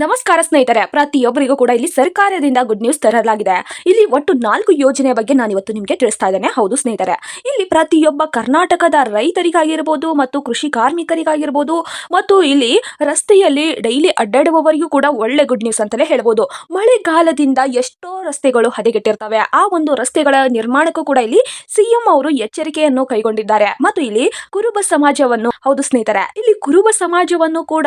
ನಮಸ್ಕಾರ ಸ್ನೇಹಿತರೆ, ಪ್ರತಿಯೊಬ್ಬರಿಗೂ ಕೂಡ ಇಲ್ಲಿ ಸರ್ಕಾರದಿಂದ ಗುಡ್ ನ್ಯೂಸ್ ತರಲಾಗಿದೆ. ಇಲ್ಲಿ ಒಟ್ಟು ನಾಲ್ಕು ಯೋಜನೆ ಬಗ್ಗೆ ನಾನು ಇವತ್ತು ನಿಮಗೆ ತಿಳಿಸ್ತಾ ಇದ್ದೇನೆ. ಹೌದು ಸ್ನೇಹಿತರೆ, ಇಲ್ಲಿ ಪ್ರತಿಯೊಬ್ಬ ಕರ್ನಾಟಕದ ರೈತರಿಗಾಗಿರ್ಬೋದು ಮತ್ತು ಕೃಷಿ ಕಾರ್ಮಿಕರಿಗಾಗಿರ್ಬೋದು ಮತ್ತು ಇಲ್ಲಿ ರಸ್ತೆಯಲ್ಲಿ ಡೈಲಿ ಅಡ್ಡಾಡುವವರಿಗೂ ಕೂಡ ಒಳ್ಳೆ ಗುಡ್ ನ್ಯೂಸ್ ಅಂತಲೇ ಹೇಳ್ಬೋದು. ಮಳೆಗಾಲದಿಂದ ಎಷ್ಟೋ ರಸ್ತೆಗಳು ಹದಗೆಟ್ಟಿರ್ತವೆ. ಆ ಒಂದು ರಸ್ತೆಗಳ ನಿರ್ಮಾಣಕ್ಕೂ ಕೂಡ ಇಲ್ಲಿ ಸಿಎಂ ಅವರು ಎಚ್ಚರಿಕೆಯನ್ನು ಕೈಗೊಂಡಿದ್ದಾರೆ. ಮತ್ತು ಇಲ್ಲಿ ಕುರುಬ ಸಮಾಜವನ್ನು, ಹೌದು ಸ್ನೇಹಿತರೆ, ಇಲ್ಲಿ ಕುರುಬ ಸಮಾಜವನ್ನು ಕೂಡ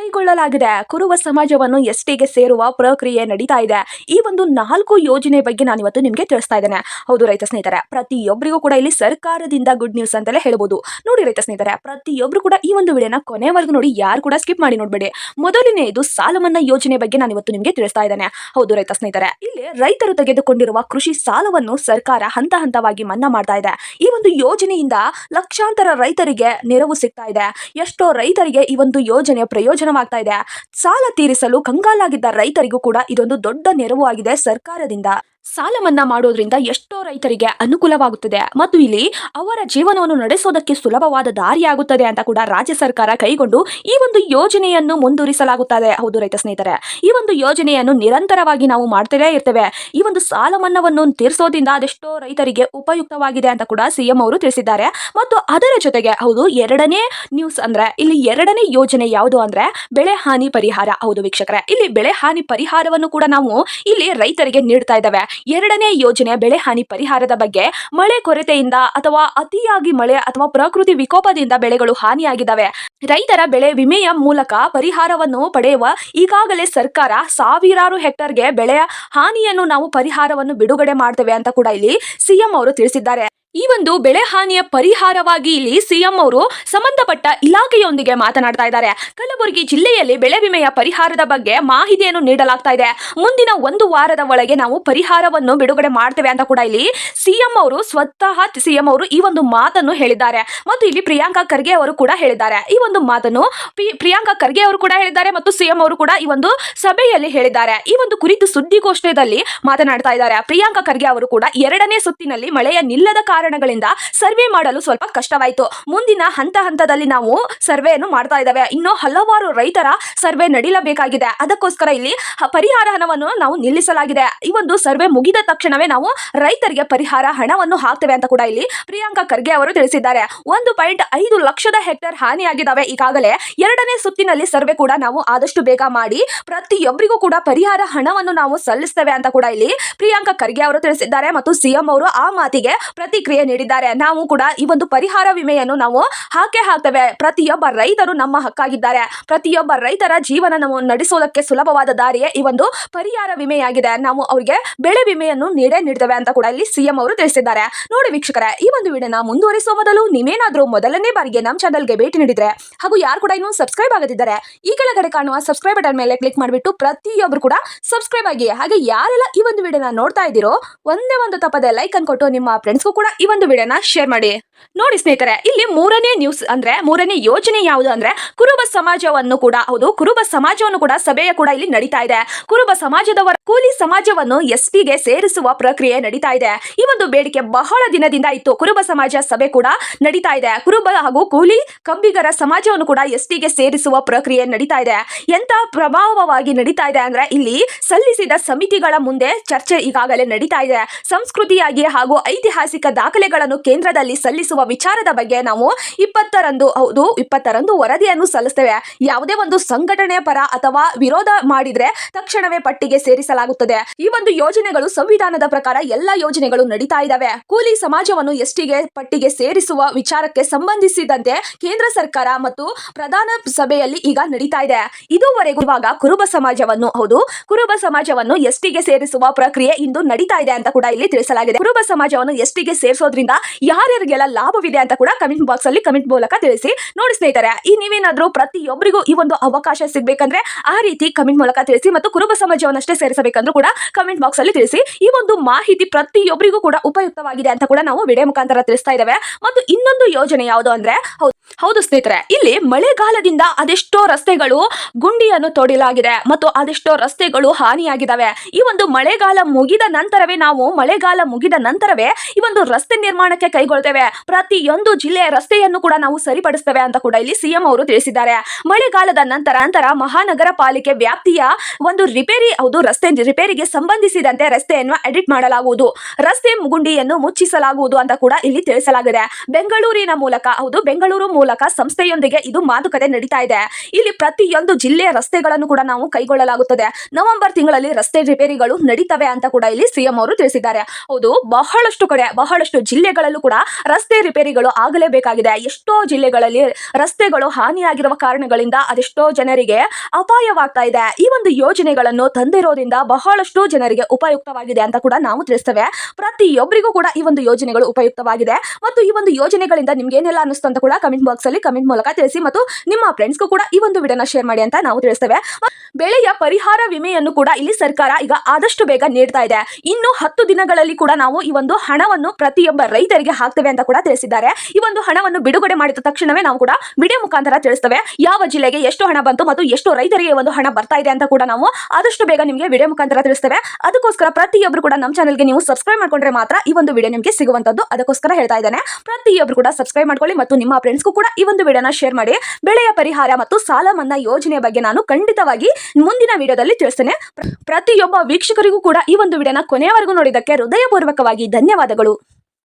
ಕೈಗೊಳ್ಳಲಾಗಿದೆ. ಕುರುಬ ಸಮಾಜವನ್ನು ಎಸ್ಟಿಗೆ ಸೇರುವ ಪ್ರಕ್ರಿಯೆ ನಡೀತಾ ಇದೆ. ಈ ಒಂದು ನಾಲ್ಕು ಯೋಜನೆ ಬಗ್ಗೆ ನಾನು ಇವತ್ತು ನಿಮಗೆ ತಿಳಿಸ್ತಾ ಇದ್ದೇನೆ. ಹೌದು ರೈತ ಸ್ನೇಹಿತರೆ ಪ್ರತಿಯೊಬ್ಬರಿಗೂ ಕೂಡ ಇಲ್ಲಿ ಸರ್ಕಾರದಿಂದ ಗುಡ್ ನ್ಯೂಸ್ ಅಂತಲೇ ಹೇಳ್ಬೋದು. ನೋಡಿ ರೈತ ಸ್ನೇಹಿತರೆ ಪ್ರತಿಯೊಬ್ಬರು ಕೂಡ ಈ ಒಂದು ವಿಡಿಯೋನ ಕೊನೆವರೆಗೂ ನೋಡಿ, ಯಾರು ಕೂಡ ಸ್ಕಿಪ್ ಮಾಡಿ ನೋಡಬೇಡಿ. ಮೊದಲನೆಯದು ಸಾಲ ಮನ್ನಾ ಯೋಜನೆ ಬಗ್ಗೆ ನಾನು ಇವತ್ತು ನಿಮಗೆ ತಿಳಿಸ್ತಾ ಇದ್ದೇನೆ. ಹೌದು ರೈತ ಸ್ನೇಹಿತರೆ, ಇಲ್ಲಿ ರೈತರು ತೆಗೆದುಕೊಂಡಿರುವ ಕೃಷಿ ಸಾಲವನ್ನು ಸರ್ಕಾರ ಹಂತ ಹಂತವಾಗಿ ಮನ್ನಾ ಮಾಡ್ತಾ ಇದೆ. ಈ ಒಂದು ಯೋಜನೆಯಿಂದ ಲಕ್ಷಾಂತರ ರೈತರಿಗೆ ನೆರವು ಸಿಗ್ತಾ ಇದೆ. ಎಷ್ಟೋ ರೈತರಿಗೆ ಈ ಒಂದು ಯೋಜನೆ ಪ್ರಯೋಜನವಾಗ್ತಾ ಇದೆ. ಸಾಲ ತೀರಿಸಲು ಕಂಗಾಲಾಗಿದ್ದ ರೈತರಿಗೂ ಕೂಡ ಇದೊಂದು ದೊಡ್ಡ ನೆರವು ಆಗಿದೆ ಸರ್ಕಾರದಿಂದ. ಸಾಲ ಮನ್ನಾ ಮಾಡೋದ್ರಿಂದ ಎಷ್ಟೋ ರೈತರಿಗೆ ಅನುಕೂಲವಾಗುತ್ತದೆ. ಮತ್ತು ಇಲ್ಲಿ ಅವರ ಜೀವನವನ್ನು ನಡೆಸೋದಕ್ಕೆ ಸುಲಭವಾದ ದಾರಿಯಾಗುತ್ತದೆ ಅಂತ ಕೂಡ ರಾಜ್ಯ ಸರ್ಕಾರ ಕೈಗೊಂಡು ಈ ಒಂದು ಯೋಜನೆಯನ್ನು ಮುಂದುವರಿಸಲಾಗುತ್ತದೆ. ಹೌದು ರೈತ ಸ್ನೇಹಿತರೆ, ಈ ಒಂದು ಯೋಜನೆಯನ್ನು ನಿರಂತರವಾಗಿ ನಾವು ಮಾಡ್ತಲೇ ಇರ್ತೇವೆ. ಈ ಒಂದು ಸಾಲ ಮನ್ನಾವನ್ನು ತೀರಿಸೋದ್ರಿಂದ ಅದೆಷ್ಟೋ ರೈತರಿಗೆ ಉಪಯುಕ್ತವಾಗಿದೆ ಅಂತ ಕೂಡ ಸಿಎಂ ಅವರು ತಿಳಿಸಿದ್ದಾರೆ. ಮತ್ತು ಅದರ ಜೊತೆಗೆ ಹೌದು, ಎರಡನೇ ನ್ಯೂಸ್ ಅಂದ್ರೆ ಇಲ್ಲಿ ಎರಡನೇ ಯೋಜನೆ ಯಾವುದು ಅಂದ್ರೆ ಬೆಳೆ ಹಾನಿ ಪರಿಹಾರ. ಹೌದು ವೀಕ್ಷಕರೇ, ಇಲ್ಲಿ ಬೆಳೆ ಹಾನಿ ಪರಿಹಾರವನ್ನು ಕೂಡ ನಾವು ಇಲ್ಲಿ ರೈತರಿಗೆ ನೀಡ್ತಾ ಇದ್ದಾವೆ. ಎರಡನೇ ಯೋಜನೆ ಬೆಳೆ ಹಾನಿ ಪರಿಹಾರದ ಬಗ್ಗೆ ಮಳೆ ಕೊರತೆಯಿಂದ ಅಥವಾ ಅತಿಯಾಗಿ ಮಳೆ ಅಥವಾ ಪ್ರಕೃತಿ ವಿಕೋಪದಿಂದ ಬೆಳೆಗಳು ಹಾನಿಯಾಗಿದ್ದಾವೆ. ರೈತರ ಬೆಳೆ ವಿಮೆಯ ಮೂಲಕ ಪರಿಹಾರವನ್ನು ಪಡೆಯುವ ಈಗಾಗಲೇ ಸರ್ಕಾರ ಸಾವಿರಾರು ಹೆಕ್ಟರ್ಗೆ ಬೆಳೆಯ ಹಾನಿಯನ್ನು ನಾವು ಪರಿಹಾರವನ್ನು ಬಿಡುಗಡೆ ಮಾಡ್ತೇವೆ ಅಂತ ಕೂಡ ಇಲ್ಲಿ ಸಿಎಂ ಅವರು ತಿಳಿಸಿದ್ದಾರೆ. ಈ ಒಂದು ಬೆಳೆ ಹಾನಿಯ ಪರಿಹಾರವಾಗಿ ಇಲ್ಲಿ ಸಿಎಂ ಅವರು ಸಂಬಂಧಪಟ್ಟ ಇಲಾಖೆಯೊಂದಿಗೆ ಮಾತನಾಡ್ತಾ ಇದ್ದಾರೆ. ಕಲಬುರಗಿ ಜಿಲ್ಲೆಯಲ್ಲಿ ಬೆಳೆ ವಿಮೆಯ ಪರಿಹಾರದ ಬಗ್ಗೆ ಮಾಹಿತಿಯನ್ನು ನೀಡಲಾಗ್ತಾ ಇದೆ. ಮುಂದಿನ ಒಂದು ವಾರದ ಒಳಗೆ ನಾವು ಪರಿಹಾರವನ್ನು ಬಿಡುಗಡೆ ಮಾಡ್ತೇವೆ ಅಂತ ಕೂಡ ಇಲ್ಲಿ ಸಿಎಂ ಅವರು ಸ್ವತಃ ಸಿಎಂ ಅವರು ಈ ಒಂದು ಮಾತನ್ನು ಹೇಳಿದ್ದಾರೆ. ಮತ್ತು ಇಲ್ಲಿ ಪ್ರಿಯಾಂಕಾ ಖರ್ಗೆ ಅವರು ಕೂಡ ಹೇಳಿದ್ದಾರೆ. ಈ ಒಂದು ಮಾತನ್ನು ಪ್ರಿಯಾಂಕಾ ಖರ್ಗೆ ಅವರು ಕೂಡ ಹೇಳಿದ್ದಾರೆ ಮತ್ತು ಸಿಎಂ ಅವರು ಕೂಡ ಈ ಒಂದು ಸಭೆಯಲ್ಲಿ ಹೇಳಿದ್ದಾರೆ. ಈ ಒಂದು ಕುರಿತು ಸುದ್ದಿಗೋಷ್ಠಿಯಲ್ಲಿ ಮಾತನಾಡ್ತಾ ಇದ್ದಾರೆ. ಪ್ರಿಯಾಂಕಾ ಖರ್ಗೆ ಅವರು ಕೂಡ ಎರಡನೇ ಸುತ್ತಿನಲ್ಲಿ ಮಳೆಯ ನಿಲ್ಲದ ಕಾರಣಗಳಿಂದ ಸರ್ವೆ ಮಾಡಲು ಸ್ವಲ್ಪ ಕಷ್ಟವಾಯಿತು. ಮುಂದಿನ ಹಂತ ಹಂತದಲ್ಲಿ ನಾವು ಸರ್ವೆಯನ್ನು ಮಾಡ್ತಾ ಇದ್ದಾವೆ. ಇನ್ನು ಹಲವಾರು ರೈತರ ಸರ್ವೆ ನಡೀಲಬೇಕಾಗಿದೆ. ಅದಕ್ಕೋಸ್ಕರ ಇಲ್ಲಿ ಪರಿಹಾರ ಹಣವನ್ನು ನಾವು ನಿಲ್ಲಿಸಲಾಗಿದೆ. ಈ ಒಂದು ಸರ್ವೆ ಮುಗಿದ ತಕ್ಷಣವೇ ನಾವು ರೈತರಿಗೆ ಪರಿಹಾರ ಹಣವನ್ನು ಹಾಕ್ತೇವೆ ಅಂತ ಕೂಡ ಇಲ್ಲಿ ಪ್ರಿಯಾಂಕಾ ಖರ್ಗೆ ಅವರು ತಿಳಿಸಿದ್ದಾರೆ. ಒಂದು ಪಾಯಿಂಟ್ ಐದು ಲಕ್ಷದ ಹೆಕ್ಟೇರ್ ಹಾನಿಯಾಗಿದ್ದಾವೆ. ಈಗಾಗಲೇ ಎರಡನೇ ಸುತ್ತಿನಲ್ಲಿ ಸರ್ವೆ ಕೂಡ ನಾವು ಆದಷ್ಟು ಬೇಗ ಮಾಡಿ ಪ್ರತಿಯೊಬ್ಬರಿಗೂ ಕೂಡ ಪರಿಹಾರ ಹಣವನ್ನು ನಾವು ಸಲ್ಲಿಸ್ತೇವೆ ಅಂತ ಕೂಡ ಇಲ್ಲಿ ಪ್ರಿಯಾಂಕಾ ಖರ್ಗೆ ಅವರು ತಿಳಿಸಿದ್ದಾರೆ. ಮತ್ತು ಸಿಎಂ ಅವರು ಆ ಮಾತಿಗೆ ಪ್ರತಿಕ್ರಿಯೆ ನೀಡಿದ್ದಾರೆ. ನಾವು ಕೂಡ ಈ ಒಂದು ಪರಿಹಾರ ವಿಮೆಯನ್ನು ನಾವು ಹಾಕೇ ಹಾಕ್ತೇವೆ. ಪ್ರತಿಯೊಬ್ಬ ರೈತರು ನಮ್ಮ ಹಕ್ಕಾಗಿದ್ದಾರೆ. ಪ್ರತಿಯೊಬ್ಬ ರೈತರ ಜೀವನ ನಾವು ನಡೆಸೋದಕ್ಕೆ ಸುಲಭವಾದ ದಾರಿಯೇ ಈ ಒಂದು ಪರಿಹಾರ ವಿಮೆಯಾಗಿದೆ. ನಾವು ಅವರಿಗೆ ಬೆಳೆ ವಿಮೆಯನ್ನು ನೀಡೇ ನೀಡ್ತೇವೆ ಅಂತ ಕೂಡ ಇಲ್ಲಿ ಸಿಎಂ ಅವರು ತಿಳಿಸಿದ್ದಾರೆ. ನೋಡಿ ವೀಕ್ಷಕರೇ, ಈ ಒಂದು ವಿಡಿಯೋನ ಮುಂದುವರಿಸುವ ಮೊದಲು ನೀವೇನಾದರೂ ಮೊದಲನೇ ಬಾರಿಗೆ ನಮ್ಮ ಚಾನಲ್ಗೆ ಭೇಟಿ ನೀಡಿದ್ರೆ ಹಾಗೂ ಯಾರು ಕೂಡ ಇನ್ನೂ ಸಬ್ಸ್ಕ್ರೈಬ್ ಆಗದಿದ್ದಾರೆ ಈ ಕೆಳಗಡೆ ಕಾಣುವ ಸಬ್ಸ್ಕ್ರೈಬ್ ಬಟನ್ ಮೇಲೆ ಕ್ಲಿಕ್ ಮಾಡಿಬಿಟ್ಟು ಪ್ರತಿಯೊಬ್ಬರು ಕೂಡ ಸಬ್ಸ್ಕ್ರೈಬ್ ಆಗಿ ಹಾಗೆ ಯಾರೆಲ್ಲ ಈ ಒಂದು ವಿಡಿಯೋನ ನೋಡ್ತಾ ಇದ್ದೀರೋ, ಒಂದೇ ಒಂದು ತಪ್ಪದೆ ಲೈಕ್ ಅನ್ಕೊಟ್ಟು ನಿಮ್ಮ ಫ್ರೆಂಡ್ಸ್ಗೂ ಕೂಡ ಈ ಒಂದು ವಿಡಿಯೋನ ಶೇರ್ ಮಾಡಿ. ನೋಡಿ ಸ್ನೇಹಿತರೆ, ಇಲ್ಲಿ ಮೂರನೇ ನ್ಯೂಸ್ ಅಂದ್ರೆ, ಮೂರನೇ ಯೋಜನೆ ಯಾವುದು ಅಂದ್ರೆ, ಕುರುಬ ಸಮಾಜವನ್ನು ಕೂಡ, ಹೌದು, ಕುರುಬ ಸಮಾಜವನ್ನು ಕೂಡ ಸಭೆಯ ಕೂಡ ಇಲ್ಲಿ ನಡೀತಾ ಇದೆ. ಕುರುಬ ಸಮಾಜದವರ ಕೂಲಿ ಸಮಾಜವನ್ನು ಎಸ್ಗೆ ಸೇರಿಸುವ ಪ್ರಕ್ರಿಯೆ ನಡೀತಾ ಇದೆ. ಈ ಒಂದು ಬೇಡಿಕೆ ಬಹಳ ದಿನದಿಂದ ಇತ್ತು. ಕುರುಬ ಸಮಾಜ ಸಭೆ ಕೂಡ ನಡೀತಾ ಇದೆ. ಕುರುಬ ಹಾಗೂ ಕೂಲಿ ಕಂಬಿಗರ ಸಮಾಜವನ್ನು ಕೂಡ ಎಸ್ಟಿಗೆ ಸೇರಿಸುವ ಪ್ರಕ್ರಿಯೆ ನಡೀತಾ ಇದೆ. ಎಂತ ಪ್ರಭಾವವಾಗಿ ನಡೀತಾ ಇದೆ ಅಂದ್ರೆ, ಇಲ್ಲಿ ಸಲ್ಲಿಸಿದ ಸಮಿತಿಗಳ ಮುಂದೆ ಚರ್ಚೆ ಈಗಾಗಲೇ ನಡೀತಾ ಇದೆ. ಸಂಸ್ಕೃತಿಯಾಗಿ ಹಾಗೂ ಐತಿಹಾಸಿಕ ದಾಖಲೆಗಳನ್ನು ಕೇಂದ್ರದಲ್ಲಿ ಸಲ್ಲಿಸುವ ವಿಚಾರದ ಬಗ್ಗೆ ನಾವು ಇಪ್ಪತ್ತರಂದು, ಹೌದು, ಇಪ್ಪತ್ತರಂದು ವರದಿಯನ್ನು ಸಲ್ಲಿಸ್ತೇವೆ. ಯಾವುದೇ ಒಂದು ಸಂಘಟನೆ ಪರ ಅಥವಾ ವಿರೋಧ ಮಾಡಿದ್ರೆ ತಕ್ಷಣವೇ ಪಟ್ಟಿಗೆ ಸೇರಿಸಲಾಗುತ್ತದೆ. ಈ ಒಂದು ಯೋಜನೆಗಳು ಸಂವಿಧಾನದ ಪ್ರಕಾರ ಎಲ್ಲ ಯೋಜನೆಗಳು ನಡೀತಾ ಇದ್ದಾವೆ. ಕೂಲಿ ಸಮಾಜವನ್ನು ಎಸ್ಟಿಗೆ ಪಟ್ಟಿಗೆ ಸೇರಿಸುವ ವಿಚಾರಕ್ಕೆ ಸಂಬಂಧಿಸಿದಂತೆ ಕೇಂದ್ರ ಸರ್ಕಾರ ಮತ್ತು ಪ್ರಧಾನ ಸಭೆಯಲ್ಲಿ ಈಗ ನಡೀತಾ ಇದೆ. ಇದುವರೆಗೂ ಇವಾಗ ಕುರುಬ ಸಮಾಜವನ್ನು, ಹೌದು, ಕುರುಬ ಸಮಾಜವನ್ನು ಎಸ್ಟಿಗೆ ಸೇರಿಸುವ ಪ್ರಕ್ರಿಯೆ ಇಂದು ನಡೀತಾ ಇದೆ ಅಂತ ಕೂಡ ಇಲ್ಲಿ ತಿಳಿಸಲಾಗಿದೆ. ಕುರುಬ ಸಮಾಜವನ್ನು ಎಸ್ಟಿಗೆ ಸೇರಿಸೋದ್ರಿಂದ ಯಾರ್ಯಾರಿಗೆಲ್ಲ ಲಾಭವಿದೆ ಅಂತ ಕೂಡ ಕಮೆಂಟ್ ಬಾಕ್ಸ್ ಅಲ್ಲಿ ಕಮೆಂಟ್ ಮೂಲಕ ತಿಳಿಸಿ. ನೋಡಿ ಸ್ನೇಹಿತರೆ, ಈ ನೀವೇನಾದ್ರೂ ಪ್ರತಿಯೊಬ್ಬರಿಗೂ ಈ ಒಂದು ಅವಕಾಶ ಸಿಗಬೇಕಂದ್ರೆ ಆ ರೀತಿ ಕಮೆಂಟ್ ಮೂಲಕ ತಿಳಿಸಿ ಮತ್ತು ಕುರುಬ ಸಮಾಜವನ್ನಷ್ಟೇ ಸೇರಿಸಬೇಕಂದ್ರೂ ಕೂಡ ಕಮೆಂಟ್ ಬಾಕ್ಸ್ ಅಲ್ಲಿ ತಿಳಿಸಿ. ಈ ಒಂದು ಮಾಹಿತಿ ಪ್ರತಿಯೊಬ್ಬರಿಗೂ ಕೂಡ ಉಪಯುಕ್ತವಾಗಿದೆ ಅಂತ ಕೂಡ ನಾವು ವಿಡಿಯೋ ಮುಖಾಂತರ ತಿಳಿಸ್ತಾ ಇದ್ದೇವೆ. ಮತ್ತು ಇನ್ನೊಂದು ಯೋಜನೆ ಯಾವುದು ಅಂದ್ರೆ ಹೌದು ಸ್ನೇಹಿತರೆ, ಇಲ್ಲಿ ಮಳೆಗಾಲದಿಂದ ಅದೆಷ್ಟೋ ರಸ್ತೆಗಳು ಗುಂಡಿಯನ್ನು ತೊಡಿಲಾಗಿದೆ ಮತ್ತು ಅದೆಷ್ಟೋ ರಸ್ತೆಗಳು ಹಾನಿಯಾಗಿದ್ದಾವೆ. ಈ ಒಂದು ಮಳೆಗಾಲ ಮುಗಿದ ನಂತರವೇ ನಾವು ಮಳೆಗಾಲ ಮುಗಿದ ನಂತರವೇ ಈ ಒಂದು ರಸ್ತೆ ನಿರ್ಮಾಣಕ್ಕೆ ಕೈಗೊಳ್ತೇವೆ. ಪ್ರತಿಯೊಂದು ಜಿಲ್ಲೆಯ ರಸ್ತೆಯನ್ನು ಕೂಡ ನಾವು ಸರಿಪಡಿಸ್ತೇವೆ ಅಂತ ಕೂಡ ಇಲ್ಲಿ ಸಿಎಂ ಅವರು ತಿಳಿಸಿದ್ದಾರೆ. ಮಳೆಗಾಲದ ನಂತರ ನಂತರ ಮಹಾನಗರ ಪಾಲಿಕೆ ವ್ಯಾಪ್ತಿಯ ಒಂದು ರಿಪೇರಿ, ಹೌದು, ರಸ್ತೆ ರಿಪೇರಿಗೆ ಸಂಬಂಧಿಸಿದಂತೆ ರಸ್ತೆಯನ್ನು ಎಡಿಟ್ ಮಾಡಲಾಗುವುದು. ರಸ್ತೆ ಗುಂಡಿಯನ್ನು ಮುಚ್ಚಿಸಲಾಗುವುದು ಅಂತ ಕೂಡ ಇಲ್ಲಿ ತಿಳಿಸಲಾಗಿದೆ. ಬೆಂಗಳೂರಿನ ಮೂಲಕ, ಹೌದು, ಬೆಂಗಳೂರು ಮೂಲಕ ಸಂಸ್ಥೆಯೊಂದಿಗೆ ಇದು ಮಾತುಕತೆ ನಡೀತಾ ಇದೆ. ಇಲ್ಲಿ ಪ್ರತಿಯೊಂದು ಜಿಲ್ಲೆಯ ರಸ್ತೆಗಳನ್ನು ಕೂಡ ನಾವು ಕೈಗೊಳ್ಳಲಾಗುತ್ತದೆ. ನವೆಂಬರ್ ತಿಂಗಳಲ್ಲಿ ರಸ್ತೆ ರಿಪೇರಿಗಳು ನಡೀತವೆ ಅಂತ ಕೂಡ ಇಲ್ಲಿ ಸಿಎಂ ಅವರು ತಿಳಿಸಿದ್ದಾರೆ. ಹೌದು, ಬಹಳಷ್ಟು ಕಡೆ, ಬಹಳಷ್ಟು ಜಿಲ್ಲೆಗಳಲ್ಲೂ ಕೂಡ ರಸ್ತೆ ರಿಪೇರಿಗಳು ಆಗಲೇಬೇಕಾಗಿದೆ. ಎಷ್ಟೋ ಜಿಲ್ಲೆಗಳಲ್ಲಿ ರಸ್ತೆಗಳು ಹಾನಿಯಾಗಿರುವ ಕಾರಣಗಳಿಂದ ಅದೆಷ್ಟೋ ಜನರಿಗೆ ಅಪಾಯವಾಗ್ತಾ ಇದೆ. ಈ ಒಂದು ಯೋಜನೆಗಳನ್ನು ತಂದಿರೋದ್ರಿಂದ ಬಹಳಷ್ಟು ಜನರಿಗೆ ಉಪಯುಕ್ತವಾಗಿದೆ ಅಂತ ಕೂಡ ನಾವು ತಿಳಿಸ್ತೇವೆ. ಪ್ರತಿಯೊಬ್ಬರಿಗೂ ಕೂಡ ಈ ಒಂದು ಯೋಜನೆಗಳು ಉಪಯುಕ್ತವಾಗಿದೆ. ಮತ್ತು ಈ ಒಂದು ಯೋಜನೆಗಳಿಂದ ನಿಮ್ಗೆ ಏನೆಲ್ಲ ಅನಿಸ್ತು ಅಂತ ಕೂಡ ಕಮೆಂಟ್ ಬಾಕ್ಸ್ ಅಲ್ಲಿ ಕಮೆಂಟ್ ಮೂಲಕ ತಿಳಿಸಿ ಮತ್ತು ನಿಮ್ಮ ಫ್ರೆಂಡ್ಸ್ಗೂ ಕೂಡ ಈ ಒಂದು ವಿಡಿಯೋನ ಶೇರ್ ಮಾಡಿ ಅಂತ ನಾವು ತಿಳಿಸ್ತೇವೆ. ಬೆಳೆಯ ಪರಿಹಾರ ವಿಮೆಯನ್ನು ಕೂಡ ಇಲ್ಲಿ ಸರ್ಕಾರ ಈಗ ಆದಷ್ಟು ಬೇಗ ನೀಡ್ತಾ ಇದೆ. ಇನ್ನು ಹತ್ತು ದಿನಗಳಲ್ಲಿ ಕೂಡ ನಾವು ಈ ಒಂದು ಹಣವನ್ನು ಪ್ರತಿಯೊಬ್ಬ ರೈತರಿಗೆ ಹಾಕ್ತೇವೆ ಅಂತ ಕೂಡ ತಿಳಿಸಿದ್ದಾರೆ ಈ ಒಂದು ಹಣವನ್ನು ಬಿಡುಗಡೆ ಮಾಡಿದ ತಕ್ಷಣವೇ ನಾವು ಕೂಡ ವಿಡಿಯೋ ಮುಖಾಂತರ ತಿಳಿಸ್ತೇವೆ. ಯಾವ ಜಿಲ್ಲೆಗೆ ಎಷ್ಟು ಹಣ ಬಂತು ಮತ್ತು ಎಷ್ಟು ರೈತರಿಗೆ ಒಂದು ಹಣ ಬರ್ತಾ ಇದೆ ಅಂತ ಕೂಡ ನಾವು ಆದಷ್ಟು ಬೇಗ ನಿಮಗೆ ವಿಡಿಯೋ ಮುಖಾಂತರ ತಿಳಿಸ್ತೇವೆ. ಅದಕ್ಕೋಸ್ಕರ ಪ್ರತಿಯೊಬ್ಬರು ಕೂಡ ನಮ್ಮ ಚಾನಲ್ಗೆ ನೀವು ಸಬ್ಸ್ಕ್ರೈಬ್ ಮಾಡ್ಕೊಂಡ್ರೆ ಮಾತ್ರ ಈ ಒಂದು ವಿಡಿಯೋ ನಿಮಗೆ ಸಿಗುವಂತದ್ದು ಅದಕ್ಕೋಸ್ಕರ ಹೇಳ್ತಾ ಇದ್ದೇನೆ ಪ್ರತಿಯೊಬ್ಬರು ಕೂಡ ಸಬ್ಸ್ಕ್ರೈಬ್ ಮಾಡ್ಕೊಳ್ಳಿ ಮತ್ತು ನಿಮ್ಮ ಫ್ರೆಂಡ್ಸ್ಗೂ ಕೂಡ ಈ ಒಂದು ವಿಡಿಯೋನ ಶೇರ್ ಮಾಡಿ. ಬೆಳೆಯ ಪರಿಹಾರ ಮತ್ತು ಸಾಲ ಮನ್ನಾ ಯೋಜನೆಯ ಬಗ್ಗೆ ನಾನು ಖಂಡಿತವಾಗಿ ಮುಂದಿನ ವಿಡಿಯೋದಲ್ಲಿ ತಿಳಿಸ್ತೇನೆ. ಪ್ರತಿಯೊಬ್ಬ ವೀಕ್ಷಕರಿಗೂ ಕೂಡ ಈ ಒಂದು ವಿಡಿಯೋನ ಕೊನೆಯವರೆಗೂ ನೋಡಿದ್ದಕ್ಕೆ ಹೃದಯಪೂರ್ವಕವಾಗಿ ಧನ್ಯವಾದಗಳು.